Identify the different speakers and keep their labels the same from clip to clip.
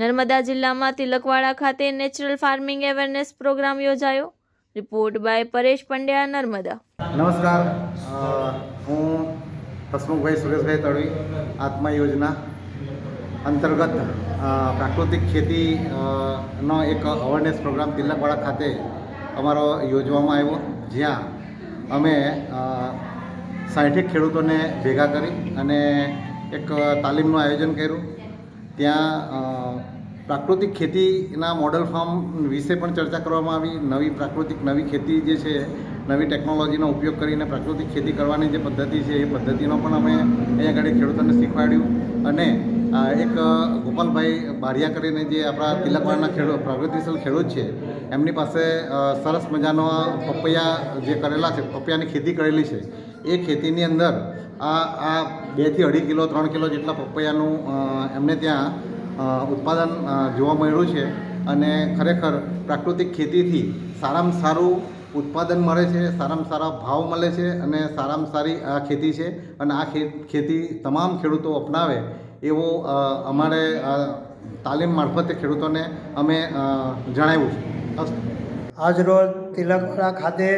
Speaker 1: નર્મદા જિલ્લામાં તિલકવાડા ખાતે natural farming awareness programme યોજાયો. Report by Paresh Pandya, Narmada.
Speaker 2: નમસ્કાર. હું હસમુખભાઈ સુરેશભાઈ તળવી આત્મા યોજના અંતર્ગત પ્રાકૃતિક ખેતી નો એક અવેરનેસ પ્રોગ્રામ તિલકવાડા ખાતે અમારો યોજવામાં આવ્યો. જ્યાં અમે સાઠેક ખેડૂતોને ભેગા કરી અને એક તાલીમનું આયોજન કર્યું. ત્યાં પ્રાકૃતિક ખેતીના મોડલ ફાર્મ વિશે પણ ચર્ચા કરવામાં આવી. નવી પ્રાકૃતિક, નવી ખેતી જે છે, નવી ટેકનોલોજીનો ઉપયોગ કરીને પ્રાકૃતિક ખેતી કરવાની જે પદ્ધતિ છે, એ પદ્ધતિનો પણ અમે અહીંયા આગળ ખેડૂતોને શીખવાડ્યું. અને એક ગોપાલભાઈ બારિયા કરીને જે આપણા તિલકવાડના ખેડૂત પ્રગતિશીલ ખેડૂત છે, એમની પાસે સરસ મજાનો પપૈયા જે કરેલા છે, પપૈયાની ખેતી કરેલી છે. એ ખેતીની અંદર આ આ બેથી અઢી કિલો, ત્રણ કિલો જેટલા પપૈયાનું એમને ત્યાં ઉત્પાદન જોવા મળ્યું છે. અને ખરેખર પ્રાકૃતિક ખેતીથી સારામાં સારું ઉત્પાદન મળે છે, સારામાં સારા ભાવ મળે છે અને સારામાં સારી આ ખેતી છે. અને આ ખેતી તમામ ખેડૂતો અપનાવે એવો અમારે તાલીમ મારફતે ખેડૂતોને અમે જણાવ્યું છે.
Speaker 3: આજરોજ તિલકવાડા ખાતે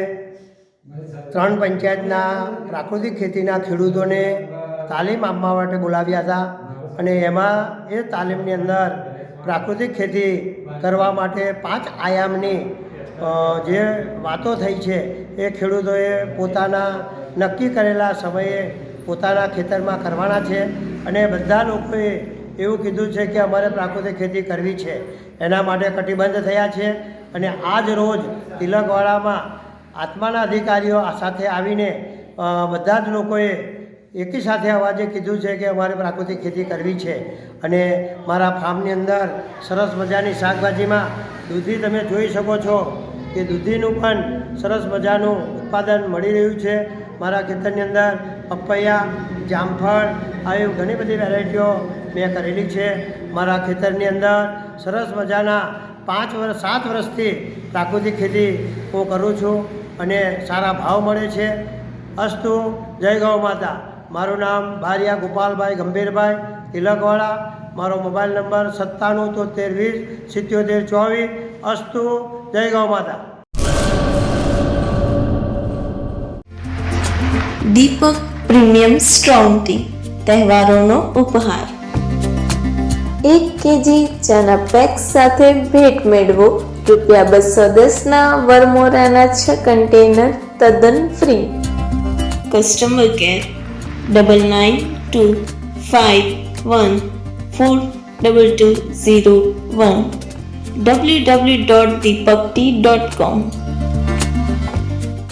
Speaker 3: ત્રણ પંચાયતના પ્રાકૃતિક ખેતીના ખેડૂતોને તાલીમ આપવા માટે બોલાવ્યા હતા અને એમાં એ તાલીમની અંદર પ્રાકૃતિક ખેતી કરવા માટે પાંચ આયામની જે વાતો થઈ છે એ ખેડૂતોએ પોતાના, નક્કી કરેલા સમયે પોતાના ખેતરમાં કરવાના છે અને બધા લોકોએ એવું કીધું છે કે અમારે પ્રાકૃતિક ખેતી કરવી છે. એના માટે કટિબદ્ધ થયા છે અને આજ રોજ તિલકવાડામાં આત્માના અધિકારીઓ આ સાથે આવીને બધા જ લોકોએ એકી સાથે અવાજે કીધું છે કે અમારે પ્રાકૃતિક ખેતી કરવી છે. અને મારા ફાર્મની અંદર સરસ મજાની શાકભાજીમાં દૂધી તમે જોઈ શકો છો કે દૂધીનું પણ સરસ મજાનું ઉત્પાદન મળી રહ્યું છે. મારા ખેતરની અંદર પપૈયા, જામફળ, આવી ઘણી બધી વેરાયટીઓ મેં કરેલી છે. મારા ખેતરની અંદર સરસ મજાના પાંચ વર્ષ સાત વર્ષથી પ્રાકૃતિક ખેતી હું કરું છું. અને સારા ભાવ મળે છે. અસ્તુ, જય ગૌ માતા. મારું નામ બારિયા ગોપાલભાઈ ગંભીરભાઈ, તિલકવાળા. મારો મોબાઈલ નંબર સત્તાણું તોતેર વીસ સિત્યોતેર ચોવીસ. અસ્તુ, જય ગૌ માતા.
Speaker 4: દીપક પ્રીમિયમ સ્ટ્રોંગ ટી, તહેવારોનો ઉપહાર. એક કેજી ચાના પેક સાથે ભેટ મેળવો. રૂપિયા બસો દસના વરમોરાના છ કન્ટેનર તદ્દન free customer care double nine two five one four double two zero one W W dot Deepak T dot com